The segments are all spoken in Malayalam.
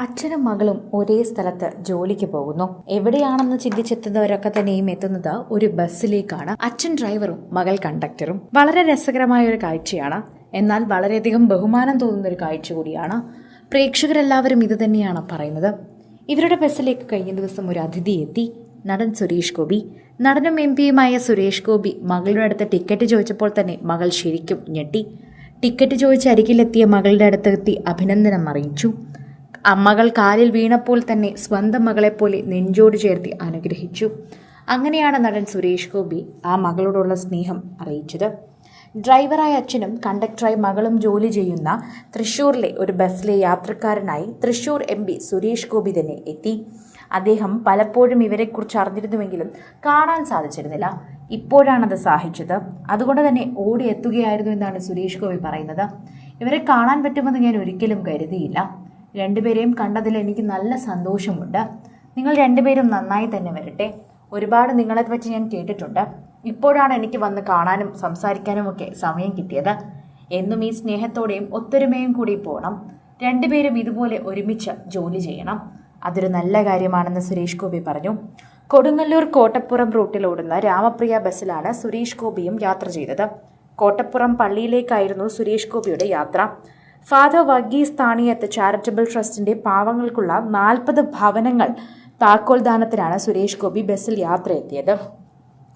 അച്ഛനും മകളും ഒരേ സ്ഥലത്ത് ജോലിക്ക് പോകുന്നു. എവിടെയാണെന്ന് ചിന്തിച്ചെത്തുന്നവരൊക്കെ തന്നെയും എത്തുന്നത് ഒരു ബസ്സിലേക്കാണ്. അച്ഛൻ ഡ്രൈവറും മകൾ കണ്ടക്ടറും. വളരെ രസകരമായ ഒരു കാഴ്ചയാണ്. എന്നാൽ വളരെയധികം ബഹുമാനം തോന്നുന്ന ഒരു കാഴ്ച കൂടിയാണ് പ്രേക്ഷകരെല്ലാവരും ഇത് തന്നെയാണ് പറയുന്നത്. ഇവരുടെ ബസ്സിലേക്ക് കഴിഞ്ഞ ദിവസം ഒരു അതിഥി എത്തി. നടൻ സുരേഷ് ഗോപി. നടനും എം പിയുമായ സുരേഷ് ഗോപി മകളുടെ അടുത്ത് ടിക്കറ്റ് ചോദിച്ചപ്പോൾ തന്നെ മകൾ ശരിക്കും ഞെട്ടി. ടിക്കറ്റ് ചോദിച്ച് അരികിലെത്തിയ മകളുടെ അടുത്തെത്തി അഭിനന്ദനം അറിയിച്ചു. അമ്മകൾ കാലിൽ വീണപ്പോൾ തന്നെ സ്വന്തം മകളെപ്പോലെ നെഞ്ചോട് ചേർത്തി അനുഗ്രഹിച്ചു. അങ്ങനെയാണ് നടൻ സുരേഷ് ഗോപി ആ മകളോടുള്ള സ്നേഹം അറിയിച്ചത്. ഡ്രൈവറായ അച്ഛനും കണ്ടക്ടറായി മകളും ജോലി ചെയ്യുന്ന തൃശ്ശൂരിലെ ഒരു ബസ്സിലെ യാത്രക്കാരനായി തൃശ്ശൂർ എം പി സുരേഷ് ഗോപി തന്നെ എത്തി. അദ്ദേഹം പലപ്പോഴും ഇവരെക്കുറിച്ച് അറിഞ്ഞിരുന്നുവെങ്കിലും കാണാൻ സാധിച്ചിരുന്നില്ല. ഇപ്പോഴാണത് സാധിച്ചത് അതുകൊണ്ട് തന്നെ ഓടി എത്തുകയായിരുന്നു എന്നാണ് സുരേഷ് ഗോപി പറയുന്നത്. ഇവരെ കാണാൻ പറ്റുമെന്ന് ഞാൻ ഒരിക്കലും കരുതിയില്ല. രണ്ടുപേരെയും കണ്ടതിൽ എനിക്ക് നല്ല സന്തോഷമുണ്ട്. നിങ്ങൾ രണ്ടുപേരും നന്നായി തന്നെ വരട്ടെ. ഒരുപാട് നിങ്ങളെ പറ്റി ഞാൻ കേട്ടിട്ടുണ്ട്. ഇപ്പോഴാണ് എനിക്ക് വന്ന് കാണാനും സംസാരിക്കാനും ഒക്കെ സമയം കിട്ടിയത്. എന്നും ഈ സ്നേഹത്തോടെയും ഒത്തൊരുമയും കൂടി പോകണം രണ്ടുപേരും ഇതുപോലെ ഒരുമിച്ച് ജോലി ചെയ്യണം. അതൊരു നല്ല കാര്യമാണെന്ന് സുരേഷ് ഗോപി പറഞ്ഞു. കൊടുങ്ങല്ലൂർ കോട്ടപ്പുറം റൂട്ടിൽ ഓടുന്ന രാമപ്രിയ ബസ്സിലാണ് സുരേഷ് ഗോപിയും യാത്ര ചെയ്തത്. കോട്ടപ്പുറം പള്ളിയിലേക്കായിരുന്നു സുരേഷ് ഗോപിയുടെ യാത്ര. ഫാദർ വർഗീസ് താണിയത്ത് ചാരിറ്റബിൾ ട്രസ്റ്റിന്റെ പാവങ്ങൾക്കുള്ള നാൽപ്പത് ഭവനങ്ങൾ താക്കോൽ ദാനത്തിനാണ് സുരേഷ് ഗോപി ബസ്സിൽ യാത്ര എത്തിയത്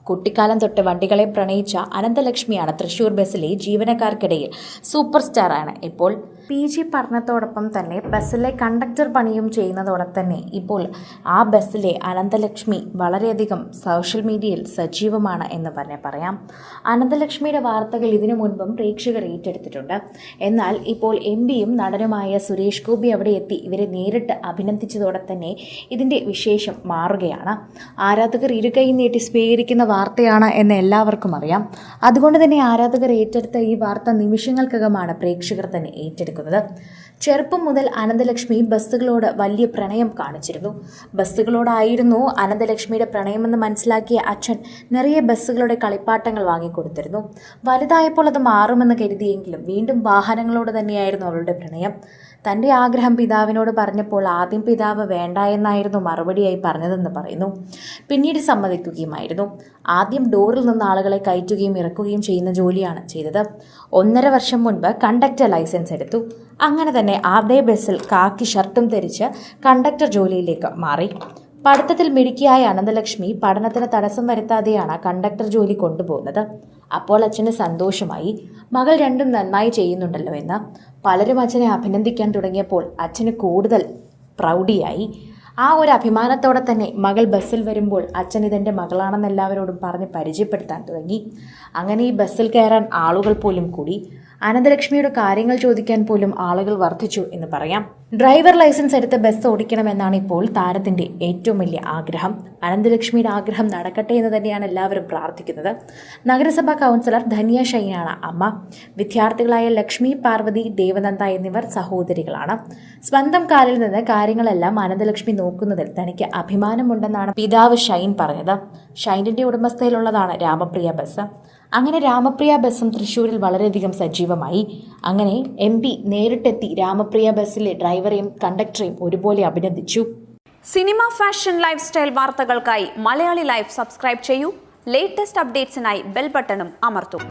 കുട്ടിക്കാലം തൊട്ട് വണ്ടികളെ പ്രണയിച്ച അനന്തലക്ഷ്മിയാണ് തൃശൂർ ബസ്സിലെ ജീവനക്കാർക്കിടയിൽ സൂപ്പർ സ്റ്റാറാണ്. ഇപ്പോൾ പി ജി പഠനത്തോടൊപ്പം തന്നെ ബസ്സിലെ കണ്ടക്ടർ പണിയും ചെയ്യുന്നതോടെ തന്നെ ഇപ്പോൾ ആ ബസ്സിലെ അനന്തലക്ഷ്മി വളരെയധികം സോഷ്യൽ മീഡിയയിൽ സജീവമാണ് എന്ന് തന്നെ പറയാം. അനന്തലക്ഷ്മിയുടെ വാർത്തകൾ ഇതിനു മുൻപും പ്രേക്ഷകർ ഏറ്റെടുത്തിട്ടുണ്ട്. എന്നാൽ ഇപ്പോൾ എം പിയും നടനുമായ സുരേഷ് ഗോപി അവിടെ എത്തി ഇവരെ നേരിട്ട് അഭിനന്ദിച്ചതോടെ തന്നെ ഇതിന്റെ വിശേഷം മാറുകയാണ്. ആരാധകർ ഇരുകൈ നീട്ടി സ്വീകരിക്കുന്ന വാർത്തയാണ് എന്ന് എല്ലാവർക്കും അറിയാം. അതുകൊണ്ട് തന്നെ ആരാധകർ ഏറ്റെടുത്ത ഈ വാർത്ത നിമിഷങ്ങൾക്കകമാണ് പ്രേക്ഷകർ തന്നെ ഏറ്റെടുക്കുന്നത് ചെറുപ്പം മുതൽ അനന്തലക്ഷ്മി ബസ്സുകളോട് വലിയ പ്രണയം കാണിച്ചിരുന്നു. ബസ്സുകളോടായിരുന്നു അനന്തലക്ഷ്മിയുടെ പ്രണയമെന്ന് മനസ്സിലാക്കിയ അച്ഛൻ നിറയെ ബസ്സുകളുടെ കളിപ്പാട്ടങ്ങൾ വാങ്ങിക്കൊടുത്തിരുന്നു. വലുതായപ്പോൾ അത് മാറുമെന്ന് കരുതിയെങ്കിലും വീണ്ടും വാഹനങ്ങളോട് തന്നെയായിരുന്നു അവളുടെ പ്രണയം. തന്റെ ആഗ്രഹം പിതാവിനോട് പറഞ്ഞപ്പോൾ ആദ്യം പിതാവ് വേണ്ട എന്നായിരുന്നു മറുപടിയായി പറഞ്ഞതെന്ന് പറയുന്നു. പിന്നീട് സമ്മതിക്കുകയുമായിരുന്നു. ആദ്യം ഡോറിൽ നിന്ന് ആളുകളെ കയറ്റുകയും ഇറക്കുകയും ചെയ്യുന്ന ജോലിയാണ് ചെയ്തത്. ഒന്നര വർഷം മുൻപ് കണ്ടക്ടർ ലൈസൻസ് എടുത്തു. അങ്ങനെ തന്നെ അതേ ബസ്സിൽ കാക്കി ഷർട്ടും ധരിച്ച് കണ്ടക്ടർ ജോലിയിലേക്ക് മാറി. പഠിത്തത്തിൽ മിടുക്കിയായ അനന്തലക്ഷ്മി പഠനത്തിന് തടസ്സം വരുത്താതെയാണ് കണ്ടക്ടർ ജോലി കൊണ്ടുപോകുന്നത്. അപ്പോൾ അച്ഛന് സന്തോഷമായി. മകൾ രണ്ടും നന്നായി ചെയ്യുന്നുണ്ടല്ലോ എന്ന്. പലരും അച്ഛനെ അഭിനന്ദിക്കാൻ തുടങ്ങിയപ്പോൾ അച്ഛന് കൂടുതൽ പ്രൗഢിയായി. ആ ഒരു അഭിമാനത്തോടെ തന്നെ മകൾ ബസ്സിൽ വരുമ്പോൾ അച്ഛൻ ഇതെന്റെ മകളാണെന്ന് എല്ലാവരോടും പറഞ്ഞ് പരിചയപ്പെടുത്താൻ തുടങ്ങി. അങ്ങനെ ഈ ബസ്സിൽ കയറാൻ ആളുകൾ പോലും കൂടി. അനന്തലക്ഷ്മിയുടെ കാര്യങ്ങൾ ചോദിക്കാൻ പോലും ആളുകൾ വർദ്ധിച്ചു എന്ന് പറയാം. ഡ്രൈവർ ലൈസൻസ് എടുത്ത് ബസ് ഓടിക്കണമെന്നാണ് ഇപ്പോൾ താരത്തിന്റെ ഏറ്റവും വലിയ ആഗ്രഹം. അനന്തലക്ഷ്മിയുടെ ആഗ്രഹം നടക്കട്ടെ എന്ന് തന്നെയാണ് എല്ലാവരും പ്രാർത്ഥിക്കുന്നത്. നഗരസഭാ കൗൺസിലർ ധന്യ ഷൈനാണ് അമ്മ. വിദ്യാർത്ഥികളായ ലക്ഷ്മി പാർവതി ദേവനന്ദ എന്നിവർ സഹോദരികളാണ്. സ്വന്തം കാലിൽ നിന്ന് കാര്യങ്ങളെല്ലാം അനന്തലക്ഷ്മി നോക്കുന്നതിൽ തനിക്ക് അഭിമാനമുണ്ടെന്നാണ് പിതാവ് ഷൈൻ പറഞ്ഞത്. ഷൈനിന്റെ ഉടമസ്ഥയിലുള്ളതാണ് രാമപ്രിയ ബസ്. അങ്ങനെ രാമപ്രിയ ബസ്സും തൃശ്ശൂരിൽ വളരെയധികം സജീവമായി. അങ്ങനെ എം പി നേരിട്ടെത്തി രാമപ്രിയ ബസ്സിലെ ഡ്രൈവറെയും കണ്ടക്ടറെയും ഒരുപോലെ അഭിനന്ദിച്ചു. സിനിമ ഫാഷൻ ലൈഫ് സ്റ്റൈൽ വാർത്തകൾക്കായി മലയാളി ലൈഫ് സബ്സ്ക്രൈബ് ചെയ്യൂ. ലേറ്റസ്റ്റ് അപ്ഡേറ്റ്സിനായി ബെൽ ബട്ടണും അമർത്തും.